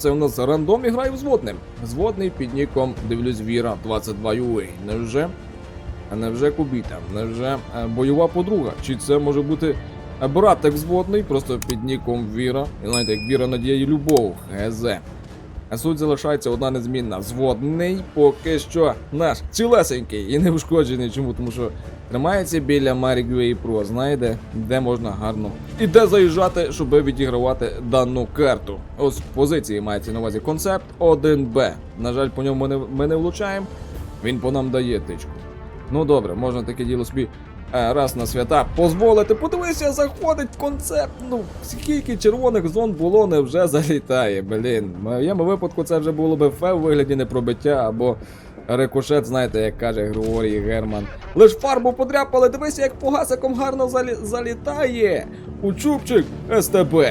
Це у нас рандом і грає взводним. Взводний під ніком дивлюсь Віра 22 UA. Невже? Невже Кубіта? Невже е, бойова подруга? Чи це може бути е, братик взводний, просто під ніком Віра? І знаєте, як Віра надія і любов. ГЗ. Суть залишається одна незмінна. Взводний поки що наш цілесенький і не ушкоджений. Чому? Тому що тримається біля Marigway Pro, знаєте, де можна гарно і де заїжджати, щоб відігравати дану карту. Ось позиції мається на увазі концепт 1Б. На жаль, по ньому ми не, ми не влучаємо. Він по нам дає тичку. Ну добре, можна таке діло собі раз на свята позволити. Подивися, заходить концепт. Ну, скільки червоних зон було, не вже залітає. Блін. В моєму випадку це вже було би фе в вигляді непробиття або рикошет, знаєте, як каже Григорій Герман. Лиш фарбу подряпали, дивися, як погасиком гарно залі... залітає. У чубчик СТБ.